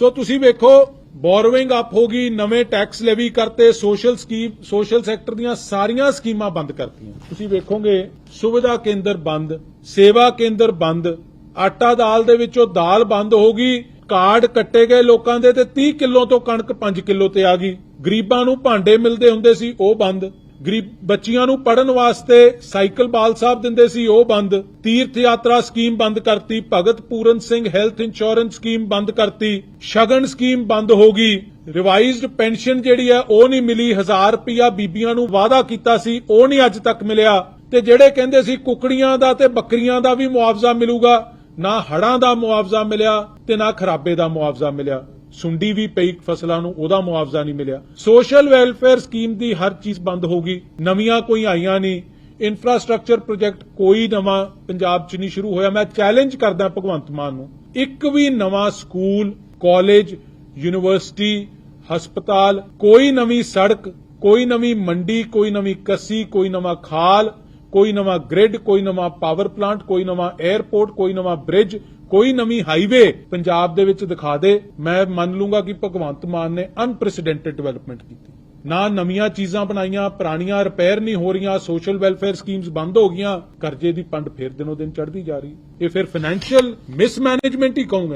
ਸੋ ਤੁਸੀਂ ਵੇਖੋ ਬੋਰੋਇੰਗ ਅਪ ਹੋ ਗਈ, ਨਵੇਂ ਟੈਕਸ ਲੈਵੀ ਕਰਤੇ ਸੋਸ਼ਲ ਸਕੀਮ ਸੋਸ਼ਲ ਸੈਕਟਰ ਦੀਆਂ ਸਾਰੀਆਂ ਸਕੀਮਾਂ ਬੰਦ ਕਰਤੀਆਂ। ਤੁਸੀਂ ਵੇਖੋਗੇ, ਸੁਵਿਧਾ ਕੇਂਦਰ ਬੰਦ, ਸੇਵਾ ਕੇਂਦਰ ਬੰਦ, ਆਟਾ ਦਾਲ ਦੇ ਵਿੱਚੋਂ ਦਾਲ ਬੰਦ ਹੋ ਗਈ, ਕਾਰਡ ਕੱਟੇ ਗਏ ਲੋਕਾਂ ਦੇ ਤੇ 30 ਕਿਲੋ ਤੋਂ ਕਣਕ 5 ਕਿਲੋ ਤੇ ਆ ਗਈ। ਗਰੀਬਾਂ ਨੂੰ ਭਾਂਡੇ ਮਿਲਦੇ ਹੁੰਦੇ ਸੀ, ਉਹ ਬੰਦ। ਗਰੀਬ ਬੱਚੀਆਂ ਨੂੰ ਪੜਨ ਵਾਸਤੇ ਸਾਈਕਲ ਬਾਲ ਸਾਹਿਬ ਦਿੰਦੇ ਸੀ, ਉਹ ਬੰਦ। ਤੀਰਥ ਯਾਤਰਾ ਸਕੀਮ ਬੰਦ ਕਰਤੀ, Bhagat Puran Singh health insurance scheme ਬੰਦ ਕਰਤੀ, ਸ਼ਗਨ ਸਕੀਮ ਬੰਦ ਹੋ ਗਈ। ਰਿਵਾਈਜ਼ਡ ਪੈਨਸ਼ਨ ਜਿਹੜੀ ਹੈ, ਉਹ ਨਹੀਂ ਮਿਲੀ 1000 ਰੁਪਿਆ ਬੀਬੀਆਂ ਨੂੰ ਵਾਅਦਾ ਕੀਤਾ ਸੀ, ਉਹ ਨਹੀਂ ਅੱਜ ਤੱਕ ਮਿਲਿਆ। ਤੇ ਜਿਹੜੇ ਕਹਿੰਦੇ ਸੀ ਕੁਕੜੀਆਂ ਦਾ ਤੇ ਬੱਕਰੀਆਂ ਦਾ ਵੀ ਮੁਆਵਜ਼ਾ ਮਿਲੂਗਾ, ਨਾ ਹੜਾਂ ਦਾ ਮੁਆਵਜ਼ਾ ਮਿਲਿਆ ਤੇ ਨਾ ਖਰਾਬੇ ਦਾ ਮੁਆਵਜ਼ਾ ਮਿਲਿਆ। ਸੁੰਡੀ ਵੀ ਪਈ ਫਸਲਾਂ ਨੂੰ, ਉਹਦਾ ਮੁਆਵਜ਼ਾ ਨਹੀਂ ਮਿਲਿਆ। ਸੋਸ਼ਲ ਵੈਲਫੇਅਰ ਸਕੀਮ ਦੀ ਹਰ ਚੀਜ਼ ਬੰਦ ਹੋ ਗਈ। ਨਵੀਆਂ ਕੋਈ ਆਈਆਂ ਨਹੀਂ। ਇਨਫਰਾਸਟ੍ਰਕਚਰ ਪ੍ਰੋਜੈਕਟ ਕੋਈ ਨਵਾਂ ਪੰਜਾਬ 'ਚ ਨਹੀਂ ਸ਼ੁਰੂ ਹੋਇਆ। ਮੈਂ ਚੈਲੰਜ ਕਰਦਾ ਭਗਵੰਤ ਮਾਨ ਨੂੰ। ਇੱਕ ਵੀ ਨਵਾਂ ਸਕੂਲ, ਕਾਲਜ, ਯੂਨੀਵਰਸਿਟੀ, ਹਸਪਤਾਲ, ਕੋਈ ਨਵੀਂ ਸੜਕ, ਕੋਈ ਨਵੀਂ ਮੰਡੀ, ਕੋਈ ਨਵੀਂ ਕੱਸੀ, ਕੋਈ ਨਵਾਂ ਖਾਲ ਕੋਈ ਨਵਾਂ ਗ੍ਰਿਡ ਕੋਈ ਨਵਾਂ ਪਾਵਰ ਪਲਾਂਟ ਕੋਈ ਨਵਾਂ 에ਅਰਪੋਰਟ ਕੋਈ ਨਵਾਂ ਬ੍ਰਿਜ ਕੋਈ ਨਵੀਂ ਹਾਈਵੇ ਪੰਜਾਬ ਦੇ ਵਿੱਚ ਦਿਖਾ ਦੇ। ਮੈਂ ਮੰਨ ਲੂੰਗਾ ਕਿ ਭਗਵੰਤ ਮਾਨ ਨੇ ਅਨਪ੍ਰੈਸੀਡੈਂਟਡ ਡਿਵੈਲਪਮੈਂਟ ਕੀਤੀ। ਨਾ ਨਵੀਆਂ ਚੀਜ਼ਾਂ ਬਣਾਈਆਂ, ਪੁਰਾਣੀਆਂ ਰਿਪੇਅਰ ਨਹੀਂ ਹੋ ਰਹੀਆਂ ਸੋਸ਼ਲ ਵੈਲਫੇਅਰ ਸਕੀਮਸ ਬੰਦ ਹੋ ਗਈਆਂ, ਕਰਜ਼ੇ ਦੀ ਪੰਡ ਫੇਰ ਦਿਨੋ ਦਿਨ ਚੜ੍ਹਦੀ ਜਾ ਰਹੀ। ਇਹ ਫਿਰ ਫਾਈਨੈਂਸ਼ੀਅਲ ਮਿਸਮੈਨੇਜਮੈਂਟ ਹੀ ਕਹੋਗੇ